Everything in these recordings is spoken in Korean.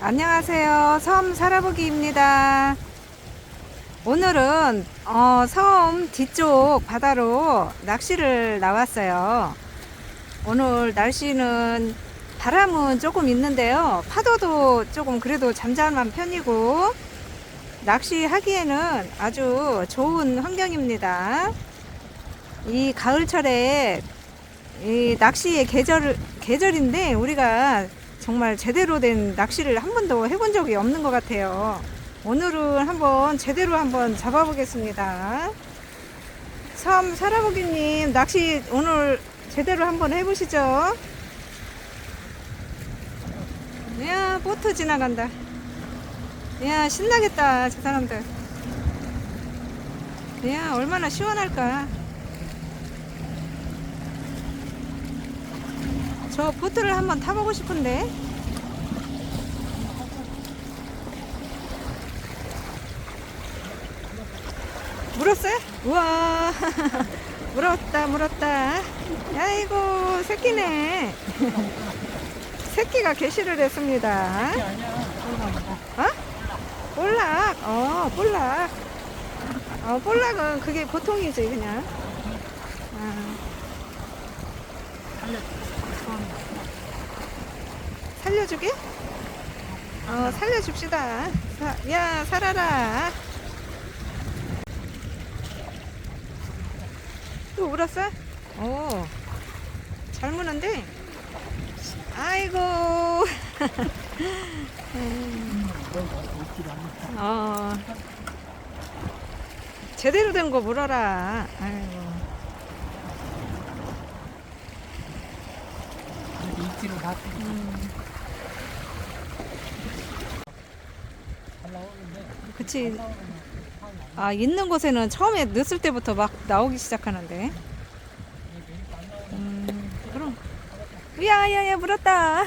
안녕하세요. 섬 살아보기입니다. 오늘은 어, 섬 뒤쪽 바다로 낚시를 나왔어요. 오늘 날씨는 바람은 조금 있는데요. 파도도 조금 그래도 잠잠한 편이고 낚시하기에는 아주 좋은 환경입니다. 이 가을철에 이 낚시의 계절 계절인데 우리가 정말 제대로 된 낚시를 한 번도 해본 적이 없는 것 같아요. 오늘은 한번 제대로 한번 잡아보겠습니다. 섬 살아보기님 낚시 오늘 제대로 한번 해보시죠. 야 보트 지나간다. 야 신나겠다 저 사람들. 야 얼마나 시원할까. 저 보트를 한번 타보고 싶은데. 물었어요? 우와. 물었다, 물었다. 아이고, 새끼네. 새끼가 개시를 했습니다. 어? 볼락. 어, 볼락. 어, 볼락은 그게 보통이지, 그냥. 아. 살려주게? 어, 살려줍시다. 사, 야, 살아라. 또 울었어? 오, 잘 무는데? 아이고. 음. 어, 제대로 된 거 물어라. 아이고. 이치로 음, 올라오는데 그치. 아, 있는 곳에는 처음에 넣었을 때부터 막 나오기 시작하는데. 음, 그럼. 야, 야, 야, 물었다.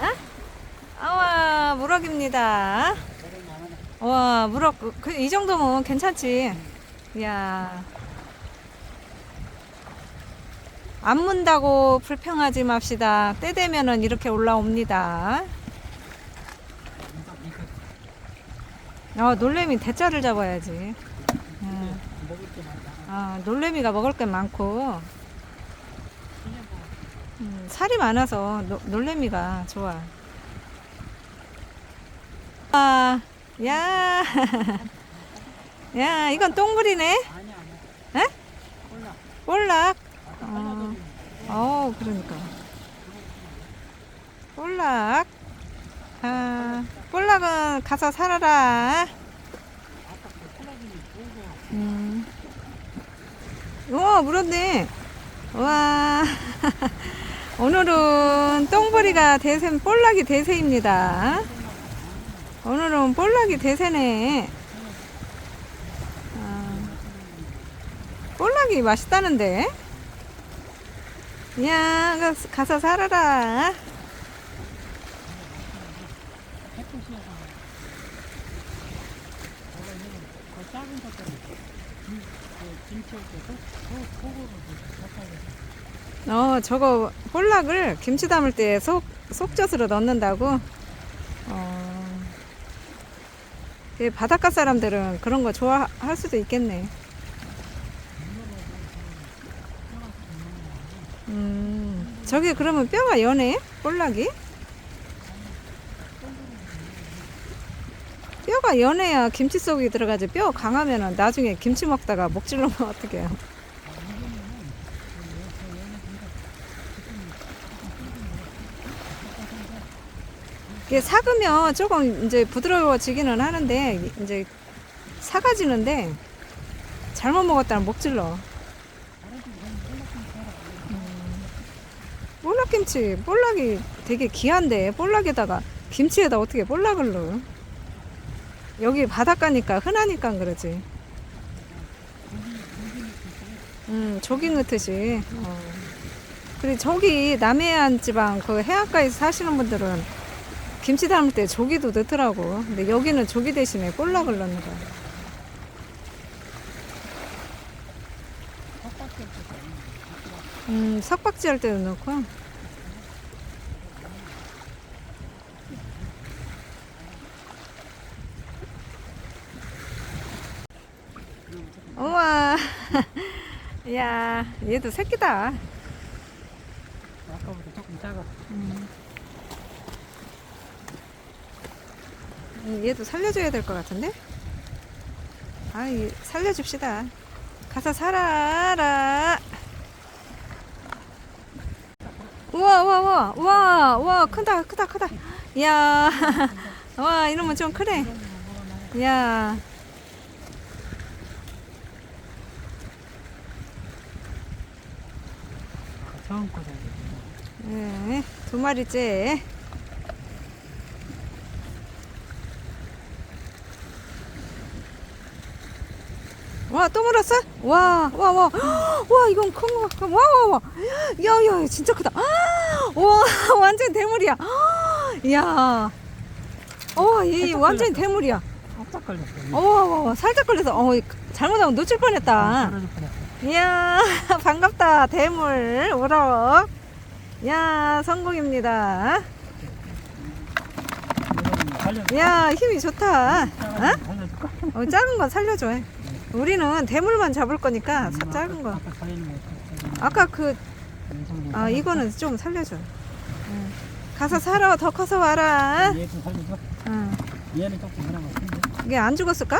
아? 아와, 무럭입니다. 와, 무럭, 그, 그, 이 정도면 괜찮지. 이야. 안 문다고 불평하지 맙시다. 때 되면은 이렇게 올라옵니다. 아, 놀래미 대자를 잡아야지. 많다. 아, 놀래미가 먹을 게 많고, 음, 살이 많아서 노, 놀래미가 좋아. 아, 야, 야, 이건 아니야. 에? 볼락. 어, 어, 그러니까. 볼락. 아, 볼락은 가서 살아라. 음. 우와, 물었네. 와. 오늘은 똥보리가 대세, 볼락이 대세입니다. 오늘은 볼락이 대세네. 아, 볼락이 맛있다는데? 야, 가- 가서 살아라. 햇빛이어서. 원래 이거는 그 작은 것들은 김, 그 김치 올때 속, 속, 속으로 섞 어, 저거 볼락을 김치 담을 때 속, 속젓으로 넣는다고? 어, 그 바닷가 사람들은 그런 거 좋아할 수도 있겠네. 음, 저게 그러면 뼈가 연해? 볼락이? 뼈가 연해야 김치 속에 들어가지 뼈 강하면은 나중에 김치 먹다가 목질 놓으면 어떡해요. 이게 삭으면 조금 이제 부드러워지기는 하는데 이제 사가지는데 잘못 먹었다면 목질러. 음, 볼락김치, 볼락이 되게 귀한데 볼락에다가 김치에다 어떻게 볼락을 넣어? 여기 바닷가니까 흔하니까 그러지. 음, 조기 넣듯이. 어. 그리고 저기 남해안 지방 그 해안가에서 사시는 분들은 김치 담을 때 조기도 넣더라고. 근데 여기는 조기 대신에 볼락을 넣는 거야. 음, 석박지 할 때도 넣고. 우와. 야, 얘도 새끼다. 아까보다 조금 작아. 음. 얘도 살려줘야 될 것 같은데? 아, 이 살려줍시다. 가서 살아라. 우와, 우와, 우와, 우와, 우와, 크다, 크다, 크다. 이야, 와, 이놈은 좀 크네. 이야, 아까 처음 거다. 네, 두 마리째. 와, 또 물었어? 와, 와, 와. 와, 이건 큰 거. 와, 와, 와. 야, 야, 진짜 크다. 와, 완전 대물이야. 이야. 어, 이 완전 대물이야. 깜짝 걸렸어. 어, 와, 와, 와. 살짝 걸려서, 어, 잘못하면 놓칠 뻔했다. 떨어질 뻔했어. 이야, 반갑다. 대물, 우럭. 야, 성공입니다. 이거는 살려줄까? 야, 힘이 좋다. 어? 어, 작은 건 살려줘. 우리는 대물만 잡을 거니까 사- 음, 작은 거. 아까 그, 아? 이거는 좀 살려줘. 응. 가서 살아. 더 커서 와라. 응. 이게 안 죽었을까?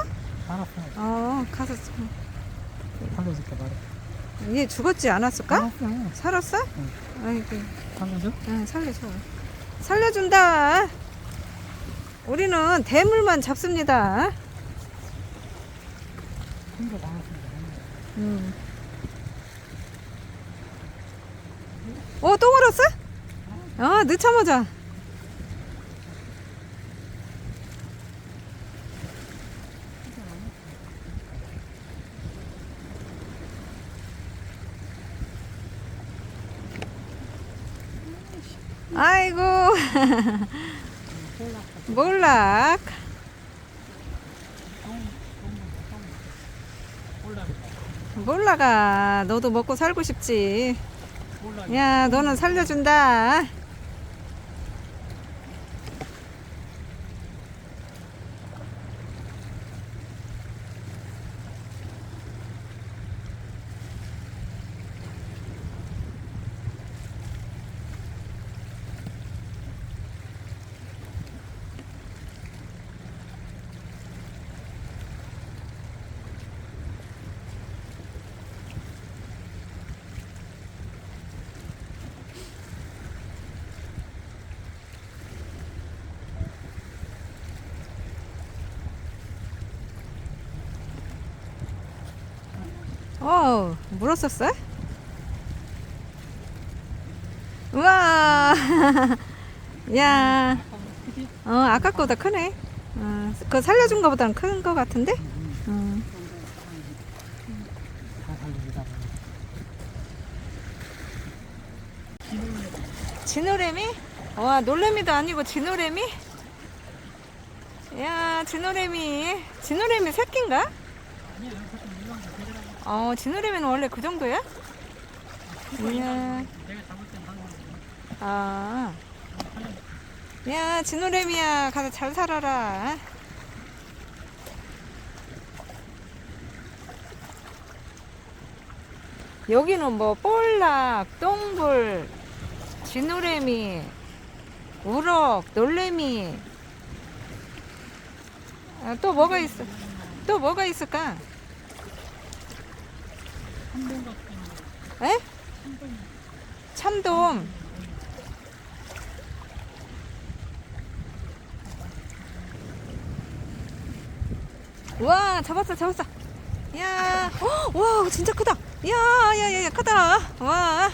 어, 가서. 살려줄게 말해. 얘 죽었지 않았을까? 알았어. 살았어? 응. 아이고. 살려줘? 응, 살려줘. 살려준다. 우리는 대물만 잡습니다. 나왔습니다. 음. 어, 또 물었어? 아, 늦자마자. 아이고, 몰락. 올라. 몰라가. 너도 먹고 살고 싶지. 야, 너는 살려준다. 어, 물었었어? 우와, 야, 어, 아까 거보다 크네. 어, 그거 살려준 거보다는 큰 거 같은데? 살려주다. 진노래미? 와, 놀래미도 아니고 진노래미? 야, 진노래미. 진노래미 새끼인가? 어, 진노래미는 원래 그 정도야? 이야. 내가 잡을 땐 방금 아. 야, 진노래미야. 가서 잘 살아라. 여기는 뭐, 볼락, 똥불, 진노래미, 우럭, 놀래미. 아, 또 뭐가 있어? 또 뭐가 있을까? 에? 참돔. 와, 잡았어, 잡았어. 야, 어, 와, 진짜 크다. 야, 야, 야, 야, 크다. 와,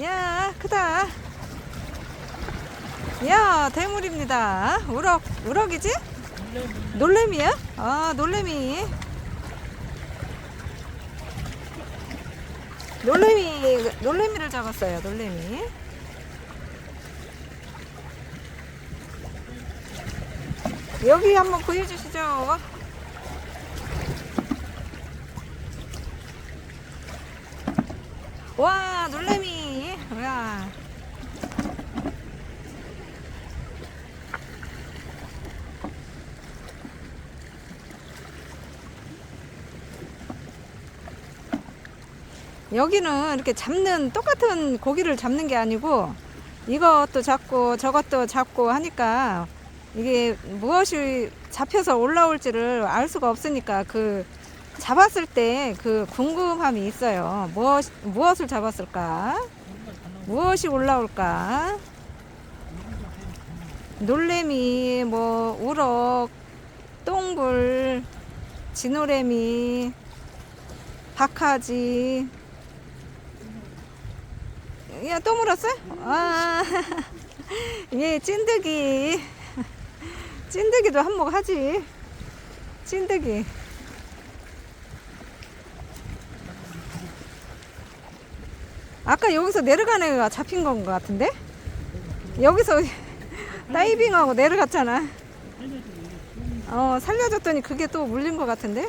야, 크다. 야, 대물입니다. 우럭, 우럭이지? 놀래미야? 아, 놀래미. 놀래미, 놀래미를 잡았어요, 놀래미. 여기 한번 보여주시죠. 와, 놀래미. 와. 여기는 이렇게 잡는 똑같은 고기를 잡는 게 아니고 이것도 잡고 저것도 잡고 하니까 이게 무엇이 잡혀서 올라올지를 알 수가 없으니까 그 잡았을 때 그 궁금함이 있어요. 무엇 무엇을 잡았을까? 무엇이 올라올까? 놀래미, 뭐 우럭, 똥굴, 진노래미, 박하지. 야, 또 물었어? 아, 예, 찐득이. 찐득이도 한몫 하지. 찐득이. 아까 여기서 내려가는 애가 잡힌 건 것 같은데? 여기서 다이빙하고 내려갔잖아. 어, 살려줬더니 그게 또 물린 것 같은데?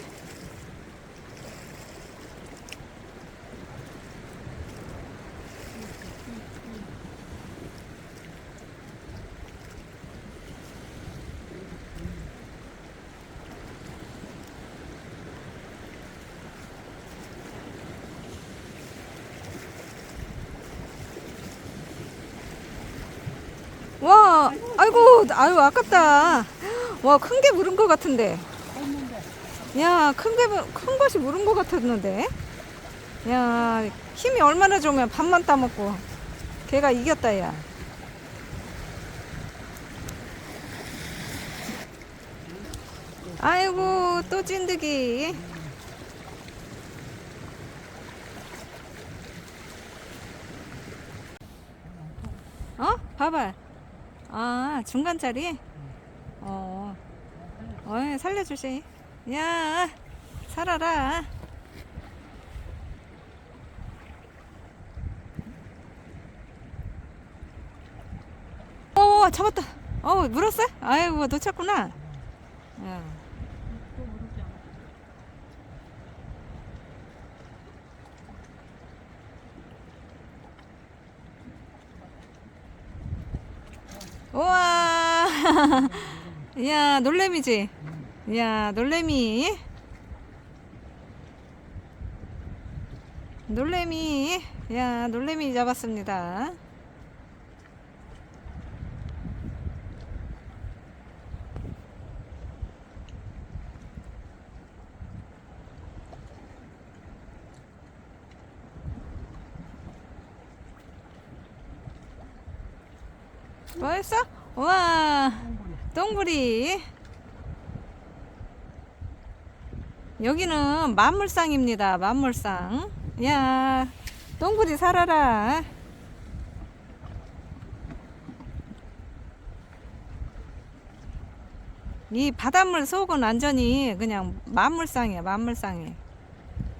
와, 아유, 아깝다. 와, 큰 게 물은 것 같은데. 야, 큰 게, 물- 큰 것이 물은 것 같았는데. 야, 힘이 얼마나 좋으면 밥만 따먹고. 걔가 이겼다, 야. 아이고, 또 찐득이. 어? 봐봐. 아, 중간짜리? 어. 어, 살려주시. 야, 살아라. 어, 잡았다. 어, 물었어? 아이고, 놓쳤구나. 야. 우와. 야, 놀래미지? 야, 놀래미. 놀래미. 야, 놀래미 잡았습니다. 뭐 했어? 우와. 똥부리. 여기는 만물상입니다. 만물상. 야, 똥부리 살아라. 이 바닷물 속은 완전히 그냥 만물상이야, 만물상이.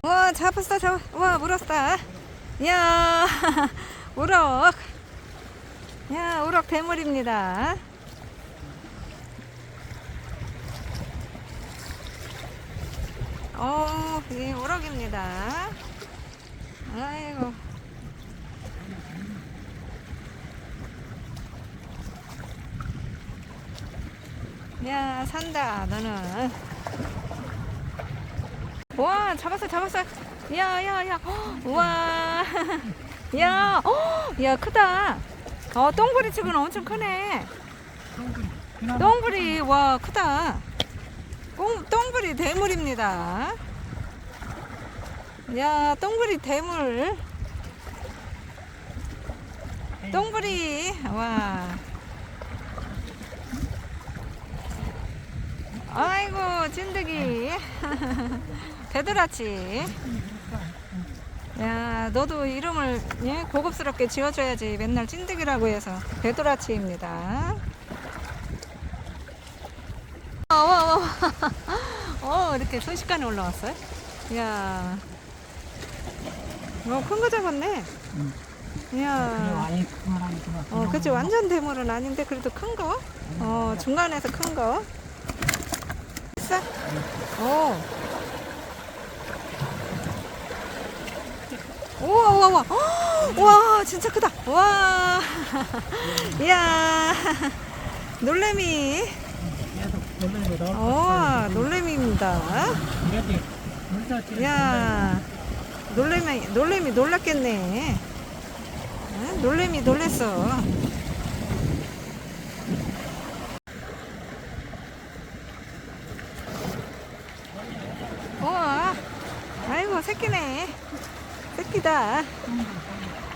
와, 잡았어, 잡, 와, 물었다. 야, 우럭. 야, 우럭 대물입니다. 어, 이 우럭입니다. 아이고. 야, 산다, 너는. 와, 잡았어, 잡았어. 야, 야, 야. 헉, 우와. 야, 어, 야, 크다. 어, 똥부리 치고는 엄청 크네. 똥부리, 와, 크다. 똥, 똥부리 대물입니다. 야, 똥부리 대물. 똥부리, 와. 아이고, 찐득이. 배드라치. 야, 너도 이름을 예? 고급스럽게 지어줘야지. 맨날 찐득이라고 해서. 배드라치입니다. 어. 어, 이렇게 순식간에 올라왔어요? 이야. 어, 큰거 잡았네. 이야. 아예 그만 아니구나. 어, 그치. 완전 대물은 아닌데, 그래도 큰 거? 어, 중간에서 큰 거. 있어? 오. 우와, 우와, 우와. 헉, 와, 진짜 크다. 와. 이야. 놀래미. 어, 놀래미입니다. 야, 놀래미, 놀래미 놀랐겠네. 응? 놀래미 놀랬어. 우와, 아이고, 새끼네. 새끼다.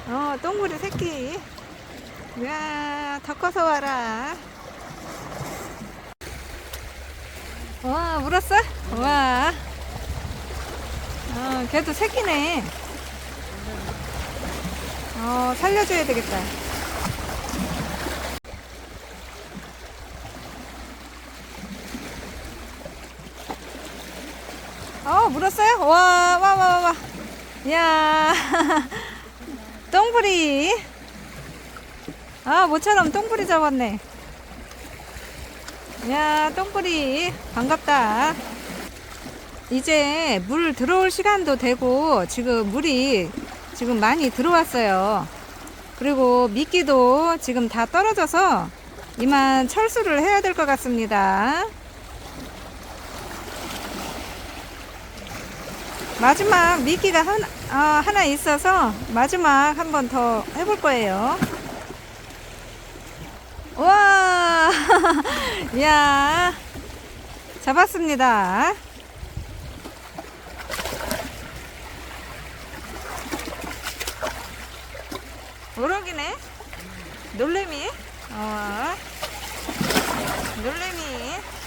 어, 똥구리 새끼. 야, 더 커서 와라. 와, 물었어? 와. 어, 걔도 새끼네. 어, 살려줘야 되겠다. 어, 물었어요? 와, 와, 와, 와, 와. 야 똥부리. 아, 모처럼 똥부리 잡았네. 야, 똥부리. 반갑다. 이제 물 들어올 시간도 되고, 지금 물이 지금 많이 들어왔어요. 그리고 미끼도 지금 다 떨어져서 이만 철수를 해야 될 것 같습니다. 마지막 미끼가 하나, 아, 하나 있어서 마지막 한 번 더 해볼 거예요. 와, 야, 잡았습니다. 우럭이네? 놀래미? 어, 놀래미.